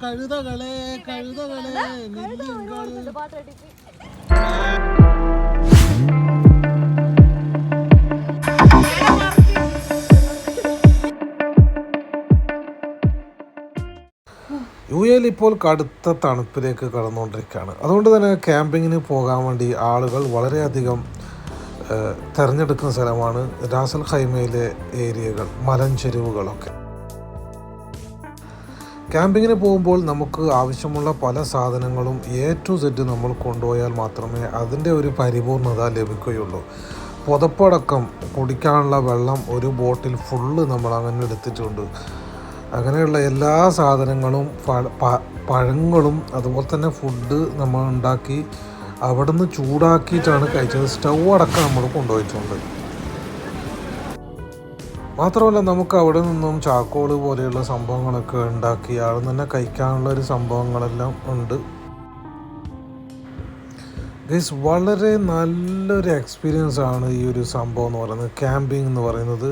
കഴുതകളെ കഴുതകളെ U എയിൽ ഇപ്പോൾ കടുത്ത തണുപ്പിലേക്ക് കടന്നുകൊണ്ടിരിക്കുകയാണ്. അതുകൊണ്ട് തന്നെ ക്യാമ്പിങ്ങിന് പോകാൻ വേണ്ടി ആളുകൾ വളരെയധികം തിരഞ്ഞെടുക്കുന്ന സ്ഥലമാണ് രാസൽ ഖൈമയിലെ ഏരിയകൾ മലഞ്ചെരുവുകളൊക്കെ ക്യാമ്പിങ്ങിന് പോകുമ്പോൾ നമുക്ക് ആവശ്യമുള്ള പല സാധനങ്ങളും എ ടു സെറ്റ് നമ്മൾ കൊണ്ടുപോയാൽ മാത്രമേ അതിന്റെ ഒരു പരിപൂർണത ലഭിക്കുകയുള്ളൂ. പുതപ്പടക്കം കുടിക്കാനുള്ള വെള്ളം ഒരു ബോട്ടിൽ ഫുള്ള് നമ്മൾ അങ്ങനെ എടുത്തിട്ടുണ്ട്. അങ്ങനെയുള്ള എല്ലാ സാധനങ്ങളും പഴങ്ങളും അതുപോലെ തന്നെ ഫുഡ് നമ്മൾ ഉണ്ടാക്കി അവിടുന്ന് ചൂടാക്കിയിട്ടാണ് കഴിച്ചത്. സ്റ്റൗ അടക്കം നമ്മൾ കൊണ്ടുപോയിട്ടുണ്ട്. മാത്രമല്ല നമുക്ക് അവിടെ നിന്നും ചാക്കോൾ പോലെയുള്ള സംഭവങ്ങളൊക്കെ ഉണ്ടാക്കി അവിടെ തന്നെ കഴിക്കാനുള്ള ഒരു സംഭവങ്ങളെല്ലാം ഉണ്ട്. ഗൈസ് വളരെ നല്ലൊരു എക്സ്പീരിയൻസ് ആണ് ഈ ഒരു സംഭവം എന്ന് പറയുന്നത്. ക്യാമ്പിംഗ് എന്ന് പറയുന്നത്.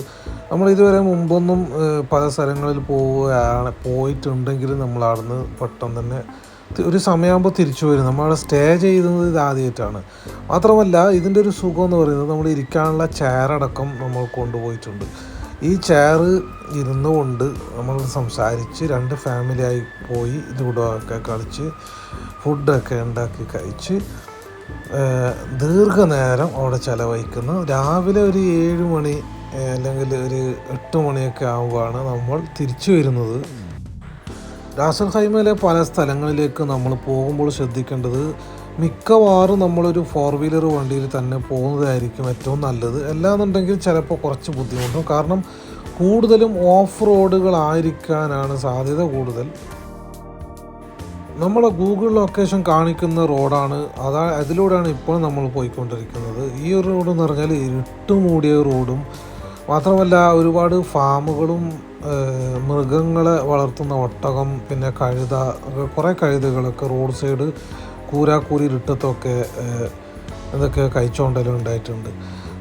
നമ്മൾ ഇതുവരെ മുമ്പൊന്നും പല സ്ഥലങ്ങളിൽ പോവുകയാണ് പോയിട്ടുണ്ടെങ്കിലും നമ്മൾ അവിടുന്ന് പെട്ടെന്ന് തന്നെ ഒരു സമയമാകുമ്പോൾ തിരിച്ചു വരും. നമ്മൾ അവിടെ സ്റ്റേ ചെയ്യുന്നത് ഇത് ആദ്യമായിട്ടാണ്. മാത്രമല്ല ഇതിന്റെ ഒരു സുഖം എന്ന് പറയുന്നത് നമ്മൾ ഇരിക്കാനുള്ള ചെയറടക്കം നമ്മൾ കൊണ്ടുപോയിട്ടുണ്ട്. ഈ ചെയർ ഇരുന്നു കൊണ്ട് നമ്മൾ സംസാരിച്ച് രണ്ട് ഫാമിലിയായി പോയി ലൂഡോ ഒക്കെ കളിച്ച് ഫുഡൊക്കെ ഉണ്ടാക്കി കഴിച്ച് ദീർഘനേരം അവിടെ ചിലവഴിക്കുന്നു. രാവിലെ ഒരു ഏഴ് മണി അല്ലെങ്കിൽ ഒരു എട്ട് മണിയൊക്കെ ആവുകയാണ് നമ്മൾ തിരിച്ചു വരുന്നത്. രാസൽ ഹൈമയിലെ പല സ്ഥലങ്ങളിലേക്ക് നമ്മൾ പോകുമ്പോൾ ശ്രദ്ധിക്കേണ്ടത് മിക്കവാറും നമ്മളൊരു ഫോർ വീലർ വണ്ടിയിൽ തന്നെ പോകുന്നതായിരിക്കും ഏറ്റവും നല്ലത്. അല്ലാന്നുണ്ടെങ്കിൽ ചിലപ്പോൾ കുറച്ച് ബുദ്ധിമുട്ടും. കാരണം കൂടുതലും ഓഫ് റോഡുകളായിരിക്കാനാണ് സാധ്യത കൂടുതൽ. നമ്മളെ ഗൂഗിൾ ലൊക്കേഷൻ കാണിക്കുന്ന റോഡാണ് അതാ അതിലൂടെയാണ് ഇപ്പോൾ നമ്മൾ പോയിക്കൊണ്ടിരിക്കുന്നത്. ഈ ഒരു റോഡ് എന്ന് പറഞ്ഞാൽ ഇരുട്ട് മൂടിയ റോഡും മാത്രമല്ല ഒരുപാട് ഫാമുകളും മൃഗങ്ങളെ വളർത്തുന്ന ഒട്ടകം പിന്നെ കഴുത കുറേ കഴുതകളൊക്കെ റോഡ് സൈഡ് കൂരാക്കൂരി ഇരുട്ടത്തൊക്കെ ഇതൊക്കെ കഴിച്ചുകൊണ്ടെല്ലാം ഉണ്ടായിട്ടുണ്ട്.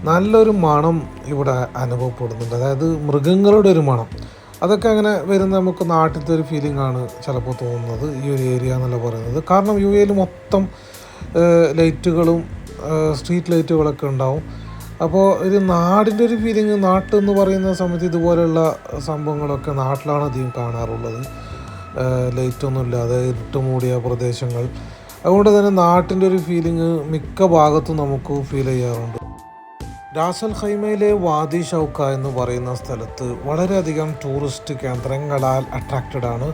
നല്ലൊരു മണം ഇവിടെ അനുഭവപ്പെടുന്നുണ്ട്. അതായത് മൃഗങ്ങളുടെ ഒരു മണം. അതൊക്കെ അങ്ങനെ വരുന്ന നമുക്ക് നാട്ടിലത്തെ ഒരു ഫീലിംഗ് ആണ് ചിലപ്പോൾ തോന്നുന്നത് ഈ ഒരു ഏരിയ എന്നല്ല പറയുന്നത്. കാരണം യു എയിൽ മൊത്തം ലൈറ്റുകളും സ്ട്രീറ്റ് ലൈറ്റുകളൊക്കെ ഉണ്ടാവും. അപ്പോൾ ഒരു നാടിന്റെ ഒരു ഫീലിംഗ് നാട്ടെന്ന് പറയുന്ന സമയത്ത് ഇതുപോലെയുള്ള സംഭവങ്ങളൊക്കെ നാട്ടിലാണ് അധികം കാണാറുള്ളത്. ലൈറ്റൊന്നുമില്ലാതെ ഇട്ടുമൂടിയ പ്രദേശങ്ങൾ. അതുകൊണ്ട് തന്നെ നാട്ടിന്റെ ഒരു ഫീലിംഗ് മിക്ക ഭാഗത്തും നമുക്ക് ഫീൽ ചെയ്യാറുണ്ട്. രാസൽ ഖൈമയിലെ വാദി ഷൗക്ക എന്ന് പറയുന്ന സ്ഥലത്ത് വളരെയധികം ടൂറിസ്റ്റ് കേന്ദ്രങ്ങളാൽ അട്രാക്റ്റഡ് ആണ്.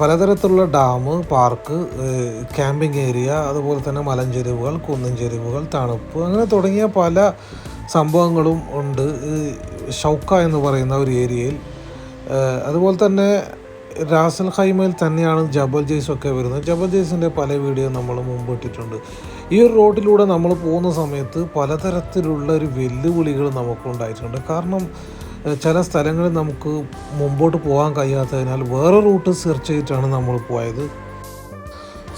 പലതരത്തിലുള്ള ഡാം പാർക്ക് ക്യാമ്പിംഗ് ഏരിയ അതുപോലെ തന്നെ മലഞ്ചെരിവുകൾ കുന്നിൻ ചെരുവുകൾ തണുപ്പ് അങ്ങനെ തുടങ്ങിയ പല സംഭവങ്ങളും ഉണ്ട്. ഷൗക്ക എന്ന് പറയുന്ന ഒരു ഏരിയയിൽ അതുപോലെ തന്നെ രാസൽ ഹൈമയിൽ തന്നെയാണ് ജബൽ ജെയ്സ് ഒക്കെ വരുന്നത്. ജബൽ ജെയ്സിന്റെ പല വീഡിയോ നമ്മൾ മുമ്പ് ഇട്ടിട്ടുണ്ട്. ഈ ഒരു റോഡിലൂടെ നമ്മൾ പോകുന്ന സമയത്ത് പലതരത്തിലുള്ള ഒരു വെല്ലുവിളികൾ നമുക്കുണ്ടായിട്ടുണ്ട്. കാരണം ചില സ്ഥലങ്ങളിൽ നമുക്ക് മുമ്പോട്ട് പോകാൻ കഴിയാത്തതിനാൽ വേറെ റൂട്ട് സെർച്ച് ചെയ്തിട്ടാണ് നമ്മൾ പോയത്.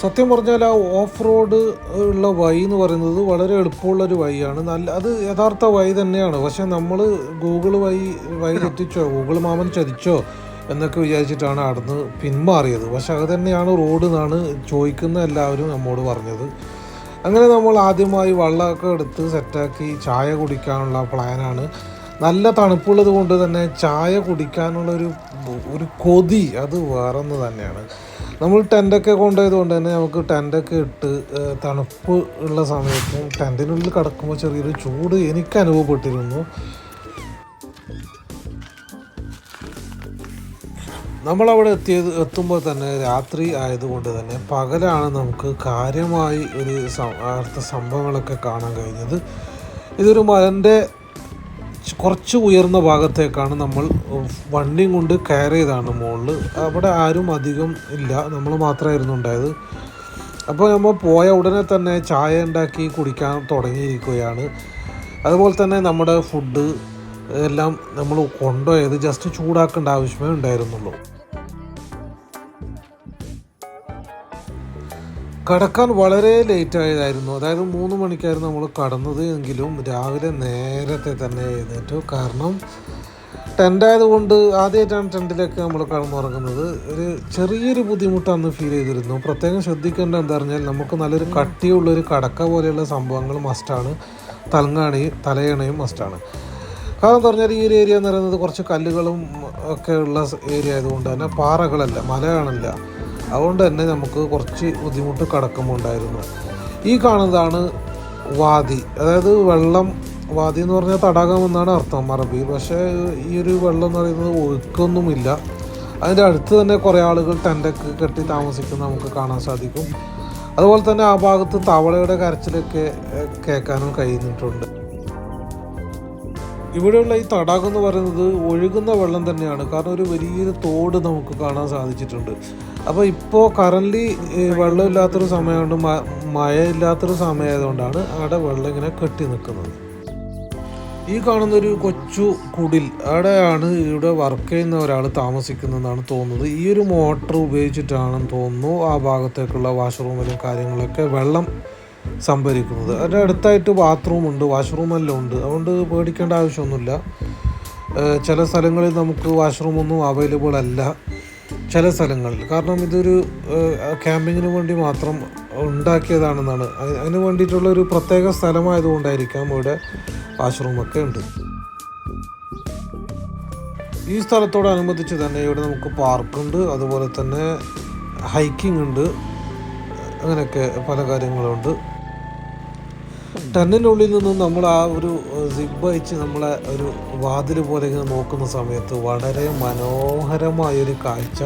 സത്യം പറഞ്ഞാൽ ആ ഓഫ് റോഡ് ഉള്ള വഴി എന്ന് പറയുന്നത് വളരെ എളുപ്പമുള്ള ഒരു വഴിയാണ്. നല്ല അത് യഥാർത്ഥ വഴി തന്നെയാണ്. പക്ഷേ നമ്മൾ ഗൂഗിൾ വഴി വഴി തെറ്റിച്ചോ ഗൂഗിൾ മാമൻ ചതിച്ചോ എന്നൊക്കെ വിചാരിച്ചിട്ടാണ് അവിടുന്ന് പിന്മാറിയത്. പക്ഷെ അത് തന്നെയാണ് റോഡ് എന്നാണ് ചോദിക്കുന്ന എല്ലാവരും നമ്മോട് പറഞ്ഞത്. അങ്ങനെ നമ്മൾ ആദ്യമായി വെള്ളമൊക്കെ എടുത്ത് സെറ്റാക്കി ചായ കുടിക്കാനുള്ള പ്ലാനാണ്. നല്ല തണുപ്പുള്ളത് കൊണ്ട് തന്നെ ചായ കുടിക്കാനുള്ളൊരു ഒരു കൊതി അത് വേറൊന്ന് തന്നെയാണ്. നമ്മൾ ടെന്റൊക്കെ കൊണ്ടുപോയത് കൊണ്ട് തന്നെ നമുക്ക് ടെന്റൊക്കെ ഇട്ട് തണുപ്പ് ഉള്ള സമയത്ത് ടെന്റിനുള്ളിൽ കിടക്കുമ്പോൾ ചെറിയൊരു ചൂട് എനിക്ക് അനുഭവപ്പെട്ടിരുന്നു. നമ്മളവിടെ എത്തിയത് എത്തുമ്പോൾ തന്നെ രാത്രി ആയതുകൊണ്ട് തന്നെ പകലാണ് നമുക്ക് കാര്യമായി ഒരു അടുത്ത സംഭവങ്ങളൊക്കെ കാണാൻ കഴിഞ്ഞത്. ഇതൊരു മലന്റെ കുറച്ച് ഉയർന്ന ഭാഗത്തേക്കാണ് നമ്മൾ വണ്ടിയും കൊണ്ട് കയറിയതാണ് മുകളിൽ അവിടെ ആരും അധികം ഇല്ല നമ്മൾ മാത്രമായിരുന്നു ഉണ്ടായത്. അപ്പോൾ നമ്മൾ പോയ ഉടനെ തന്നെ ചായ ഉണ്ടാക്കി കുടിക്കാൻ തുടങ്ങിയിരിക്കുകയാണ്. അതുപോലെ തന്നെ നമ്മുടെ ഫുഡ് എല്ലാം നമ്മൾ കൊണ്ടുപോയത് ജസ്റ്റ് ചൂടാക്കേണ്ട ആവശ്യമേ ഉണ്ടായിരുന്നുള്ളൂ. കടക്കാൻ വളരെ ലേറ്റ് ആയതായിരുന്നു. അതായത് മൂന്ന് മണിക്കായിരുന്നു നമ്മൾ കടന്നത് എങ്കിലും രാവിലെ നേരത്തെ തന്നെ എഴുന്നേറ്റു. കാരണം ടെന്റ് ആയതുകൊണ്ട് ആദ്യമായിട്ടാണ് ടെന്റിലൊക്കെ നമ്മൾ കടന്നുറങ്ങുന്നത്. ഒരു ചെറിയൊരു ബുദ്ധിമുട്ട് അന്ന് ഫീൽ ചെയ്തിരുന്നു. പ്രത്യേകം ശ്രദ്ധിക്കേണ്ട എന്താ പറഞ്ഞാൽ നമുക്ക് നല്ലൊരു കട്ടിയുള്ളൊരു കടക്ക പോലെയുള്ള സംഭവങ്ങൾ മസ്റ്റാണ് തലങ്ങാണിയും തലയണയും മസ്റ്റാണ് കാരണം പറഞ്ഞാൽ ഈ ഒരു ഏരിയ എന്ന് പറയുന്നത് കുറച്ച് കല്ലുകളും ഒക്കെ ഉള്ള ഏരിയ ആയതുകൊണ്ട് തന്നെ പാറകളല്ല മലയാണല്ല. അതുകൊണ്ട് തന്നെ നമുക്ക് കുറച്ച് ബുദ്ധിമുട്ട് കടക്കുമുണ്ടായിരുന്നു ഈ കാണുന്നതാണ് വാതി. അതായത് വെള്ളം വാതി എന്ന് പറഞ്ഞാൽ തടാകം എന്നാണ് അർത്ഥം അറബി. പക്ഷേ ഈ ഒരു വെള്ളം എന്ന് പറയുന്നത് ഒഴുക്കൊന്നുമില്ല. അതിന്റെ അടുത്ത് തന്നെ കുറേ ആളുകൾ ടെന്റൊക്കെ കെട്ടി താമസിക്കുന്നത് നമുക്ക് കാണാൻ സാധിക്കും. അതുപോലെ തന്നെ ആ ഭാഗത്ത് തവളയുടെ കരച്ചിലൊക്കെ കേൾക്കാനും കഴിയുന്നിട്ടുണ്ട് ഇവിടെയുള്ള ഈ തടാകം എന്ന് പറയുന്നത് ഒഴുകുന്ന വെള്ളം തന്നെയാണ്. കാരണം ഒരു വലിയൊരു തോട് നമുക്ക് കാണാൻ സാധിച്ചിട്ടുണ്ട്. അപ്പോൾ ഇപ്പോൾ കറന്റ് വെള്ളമില്ലാത്തൊരു സമയമുണ്ട് മഴ ഇല്ലാത്തൊരു സമയമായതുകൊണ്ടാണ് അവിടെ വെള്ളം ഇങ്ങനെ കെട്ടി നിൽക്കുന്നത്. ഈ കാണുന്ന ഒരു കൊച്ചു കുടിൽ അവിടെയാണ് ഇവിടെ വർക്ക് ചെയ്യുന്ന ഒരാൾ താമസിക്കുന്നതെന്നാണ് തോന്നുന്നത്. ഈ ഒരു മോട്ടർ ഉപയോഗിച്ചിട്ടാണെന്ന് തോന്നുന്നു. ആ ഭാഗത്തേക്കുള്ള വാഷ്റൂമിലും കാര്യങ്ങളൊക്കെ വെള്ളം സംഭരിക്കുന്നത്. അതിന്റെ അടുത്തായിട്ട് ബാത്റൂം ഉണ്ട് വാഷ്റൂം എല്ലാം ഉണ്ട്. അതുകൊണ്ട് പേടിക്കേണ്ട ആവശ്യമൊന്നുമില്ല. ചില സ്ഥലങ്ങളിൽ നമുക്ക് വാഷ്റൂമൊന്നും അവൈലബിൾ അല്ല. ചില സ്ഥലങ്ങളിൽ. കാരണം ഇതൊരു ക്യാമ്പിങ്ങിന് വേണ്ടി മാത്രം ഉണ്ടാക്കിയതാണെന്നാണ്. അതി- അതിന് വേണ്ടിയിട്ടുള്ള ഒരു പ്രത്യേക സ്ഥലമായതുകൊണ്ടായിരിക്കാം ഇവിടെ വാഷ്റൂമൊക്കെ ഉണ്ട്. ഈ സ്ഥലത്തോടനുബന്ധിച്ച് തന്നെ ഇവിടെ നമുക്ക് പാർക്കുണ്ട് അതുപോലെ തന്നെ ഹൈക്കിംഗ് ഉണ്ട്. അങ്ങനെയൊക്കെ പല കാര്യങ്ങളുണ്ട്. ടെന്നിനുള്ളിൽ നിന്ന് നമ്മൾ ആ ഒരു സിബ് അയച്ച് നമ്മളെ ഒരു വാതിൽ പോലെ ഇങ്ങനെ നോക്കുന്ന സമയത്ത് വളരെ മനോഹരമായൊരു കാഴ്ച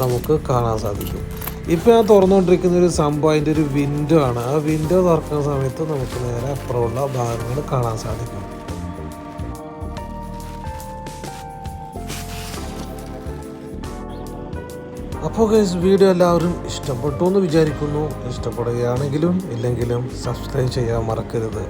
നമുക്ക് കാണാൻ സാധിക്കും. ഇപ്പം ഞാൻ തുറന്നുകൊണ്ടിരിക്കുന്ന ഒരു സംഭവം അതിന്റെ ഒരു വിൻഡോ ആണ്. ആ വിൻഡോ തുറക്കുന്ന സമയത്ത് നമുക്ക് നേരെ അപ്പുറമുള്ള ഭാഗങ്ങൾ കാണാൻ സാധിക്കും. അപ്പോൾ ഗൈസ് വീഡിയോ എല്ലാവരും ഇഷ്ടപ്പെട്ടു എന്ന് വിചാരിക്കുന്നു. ഇഷ്ടപ്പെടുകയാണെങ്കിലും ഇല്ലെങ്കിലും സബ്സ്ക്രൈബ് ചെയ്യാൻ മറക്കരുത്.